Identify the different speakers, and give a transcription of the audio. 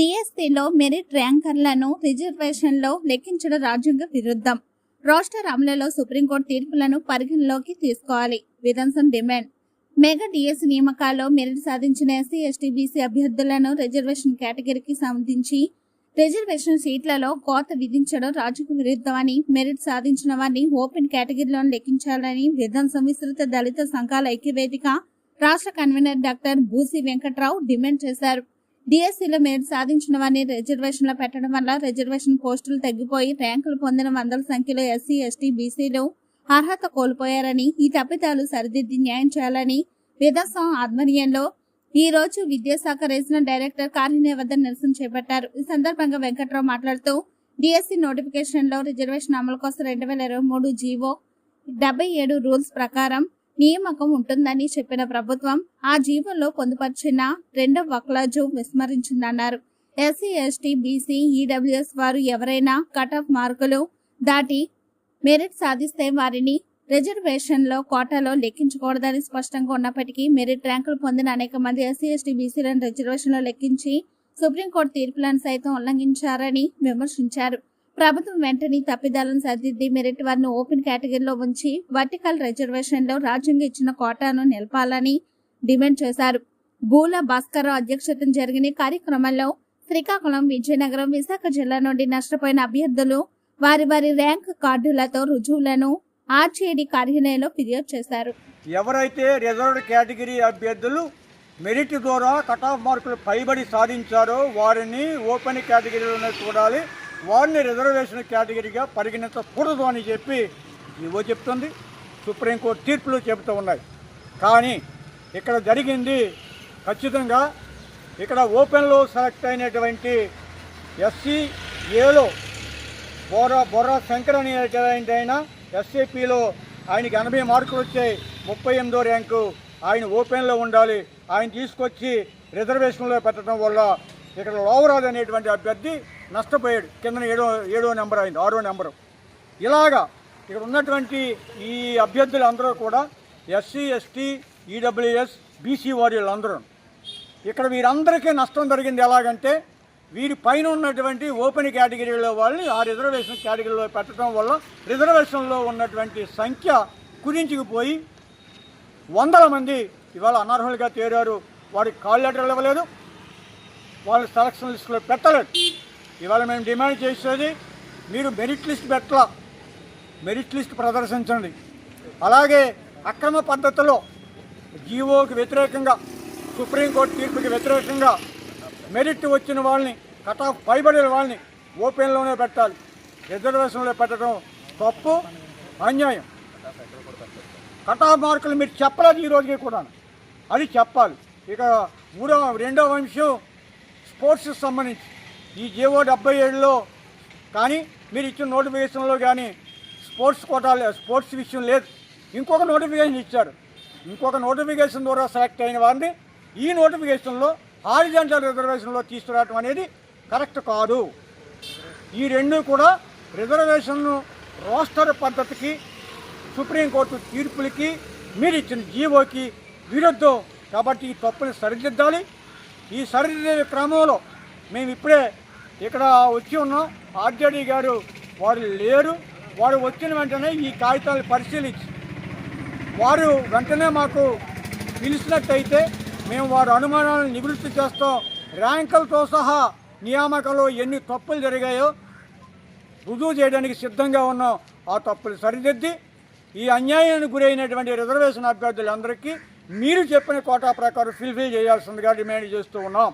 Speaker 1: డిఎస్సిలో మెరిట్ ర్యాంకర్లను రిజర్వేషన్లో లెక్కించడం రాజ్యాంగ విరుద్ధం. రాష్ట్ర అమలులో సుప్రీంకోర్టు తీర్పులను పరిగణలోకి తీసుకోవాలి. విధంసం డిమాండ్. మెగా డిఎస్సి నియామకాల్లో మెరిట్ సాధించిన ఎస్సీ ఎస్టీ బీసీ అభ్యర్థులను రిజర్వేషన్ కేటగిరీకి సంబంధించి రిజర్వేషన్ సీట్లలో కోత విధించడం రాజ్యాంగ విరుద్ధమని మెరిట్ సాధించిన వారిని ఓపెన్ కేటగిరీలో లెక్కించాలని విధంసం విస్తృత దళిత సంఘాల ఐక్యవేదిక రాష్ట్ర convenor doctor Boosi Venkatrao demand చేశారు. డిఎస్సీలో మేలు సాధించిన వారిని రిజర్వేషన్లో పెట్టడం వల్ల రిజర్వేషన్ పోస్టులు తగ్గిపోయి ర్యాంకులు పొందిన వందల సంఖ్యలో ఎస్సీ ఎస్టీ బీసీలు అర్హత కోల్పోయారని ఈ తప్పిదాలు సరిదిద్ది న్యాయం చేయాలని విధాసం ఆధ్వర్యంలో ఈ రోజు విద్యాశాఖ రీజనల్ డైరెక్టర్ కార్యాలయం వద్ద నిరసన చేపట్టారు. ఈ సందర్భంగా వెంకట్రావు మాట్లాడుతూ డిఎస్సి నోటిఫికేషన్లో రిజర్వేషన్ అమలు కోసం రెండు వేల ఇరవై మూడు జీవో డెబ్బై ఏడు రూల్స్ ప్రకారం నియామకం ఉంటుందని చెప్పిన ప్రభుత్వం ఆ జీవోలో పొందుపరిచిన రెండో వక్లాజు విస్మరించిందన్నారు. ఎస్సీ ఎస్టీ బీసీ ఈడబ్ల్యూఎస్ వారు ఎవరైనా కట్ ఆఫ్ మార్కులు దాటి మెరిట్ సాధిస్తే వారిని రిజర్వేషన్లో కోటాలో లెక్కించకూడదని స్పష్టంగా ఉన్నప్పటికీ మెరిట్ ర్యాంకులు పొందిన అనేక మంది ఎస్సీ ఎస్టీ బీసీలను రిజర్వేషన్లో లెక్కించి సుప్రీంకోర్టు తీర్పులను సైతం ఉల్లంఘించారని విమర్శించారు. ప్రభుత్వం వెంటనే తప్పిదాలను సరిదిద్ది మెరిట్ వారిని ఓపెన్ కేటగిరీలో ఉంచి వర్టికల్ రిజర్వేషన్లో రాజ్యాంగ ఇచ్చిన కోటాను నిలపాలని డిమాండ్ చేశారు. భూల భాస్కర్రావు అధ్యక్షతన జరిగిన కార్యక్రమంలో శ్రీకాకుళం విజయనగరం విశాఖ జిల్లా నుండి నష్టపోయిన అభ్యర్థులు వారి వారి ర్యాంక్ కార్డులతో రుజువులను ఆర్జేడీ కార్యాలయంలో ఫిర్యాదు చేశారు.
Speaker 2: ఎవరైతే రిజర్వ్డ్ కేటగిరీ అభ్యర్థులు మెరిట్ ద్వారా కట్ ఆఫ్ మార్కులు పైబడి సాధించారో వారిని ఓపెన్ కేటగిరీలోనే చూడాలి. వారిని రిజర్వేషన్ కేటగిరీగా పరిగణించకూడదు అని చెప్పి ఇవో చెప్తుంది. సుప్రీంకోర్టు తీర్పులు చెబుతూ ఉన్నాయి. కానీ ఇక్కడ జరిగింది ఖచ్చితంగా ఇక్కడ ఓపెన్లో సెలెక్ట్ అయినటువంటి ఎస్సీ ఏలో బొర్ర బొర్రా శంకర్ అనేటువంటి ఆయన ఎస్సీపీలో ఆయనకి ఎనభై మార్కులు వచ్చాయి. ముప్పై ఎనిమిదో ర్యాంకు ఆయన ఓపెన్లో ఉండాలి. ఆయన తీసుకొచ్చి రిజర్వేషన్లో పెట్టడం వల్ల ఇక్కడ లోవరాజ్ అనేటువంటి అభ్యర్థి నష్టపోయాడు. కింద ఏడో ఏడో నెంబర్ అయింది ఆరో నెంబరు. ఇలాగా ఇక్కడ ఉన్నటువంటి ఈ అభ్యర్థులు అందరూ కూడా ఎస్సీ ఎస్టీ ఈడబ్ల్యూఎస్ బీసీ వారీలందరూ. ఇక్కడ వీరందరికీ నష్టం జరిగింది ఎలాగంటే వీరి పైన ఉన్నటువంటి ఓపెన్ కేటగిరీలో వాళ్ళని ఆ రిజర్వేషన్ కేటగిరీలో పెట్టడం వల్ల రిజర్వేషన్లో ఉన్నటువంటి సంఖ్య కుదించుకుపోయి వందల మంది ఇవాళ అనర్హులుగా తేరారు. వారికి కాల్ లెటర్లు ఇవ్వలేదు. వాళ్ళ సెలక్షన్ లిస్టులో పెట్టలేదు. ఇవాళ మేము డిమాండ్ చేసేది మీరు మెరిట్ లిస్ట్ పెట్టాల. మెరిట్ లిస్ట్ ప్రదర్శించండి. అలాగే అక్రమ పద్ధతిలో జీవోకి వ్యతిరేకంగా సుప్రీంకోర్టు తీర్పుకి వ్యతిరేకంగా మెరిట్ వచ్చిన వాళ్ళని కట్ ఆఫ్ పైబడిన వాళ్ళని ఓపెన్లోనే పెట్టాలి. రిజర్వేషన్లో పెట్టడం తప్పు అన్యాయం. కట్ ఆఫ్ మార్కులు మీరు చెప్పలేదు ఈ రోజుకి కూడా అది చెప్పాలి. ఇక మూడో రెండవ అంశం స్పోర్ట్స్కి సంబంధించి. ఈ జీవో డెబ్బై ఏడులో కానీ మీరు ఇచ్చిన నోటిఫికేషన్లో కానీ స్పోర్ట్స్ కోటా స్పోర్ట్స్ విషయం లేదు. ఇంకొక నోటిఫికేషన్ ఇచ్చారు. ఇంకొక నోటిఫికేషన్ ద్వారా సెలెక్ట్ అయిన వారిని ఈ నోటిఫికేషన్లో హారిజెంటల్ రిజర్వేషన్లో తీసుకురావటం అనేది కరెక్ట్ కాదు. ఈ రెండు కూడా రిజర్వేషన్ను రోస్టర్ పద్ధతికి సుప్రీంకోర్టు తీర్పులకి మీరు ఇచ్చిన జీవోకి విరుద్ధం. కాబట్టి ఈ తప్పుని సరిదిద్దాలి. ఈ సరిదిద్దే క్రమంలో మేము ఇప్పుడే ఇక్కడ వచ్చి ఉన్నాం. ఆర్జేడీ గారు వారు లేరు. వారు వచ్చిన వెంటనే ఈ కాగితాలు పరిశీలించి వారు వెంటనే మాకు పిలిచినట్టయితే మేము వారి అనుమానాలను నివృత్తి చేస్తాం. ర్యాంకులతో సహా నియామకంలో ఎన్ని తప్పులు జరిగాయో రుజువు చేయడానికి సిద్ధంగా ఉన్నాం. ఆ తప్పులు సరిదిద్ది ఈ అన్యాయానికి గురైనటువంటి రిజర్వేషన్ అభ్యర్థులందరికీ మీరు చెప్పిన కోటా ప్రకారం ఫిల్ఫిల్ చేయాల్సిందిగా డిమాండ్ చేస్తూ ఉన్నాం.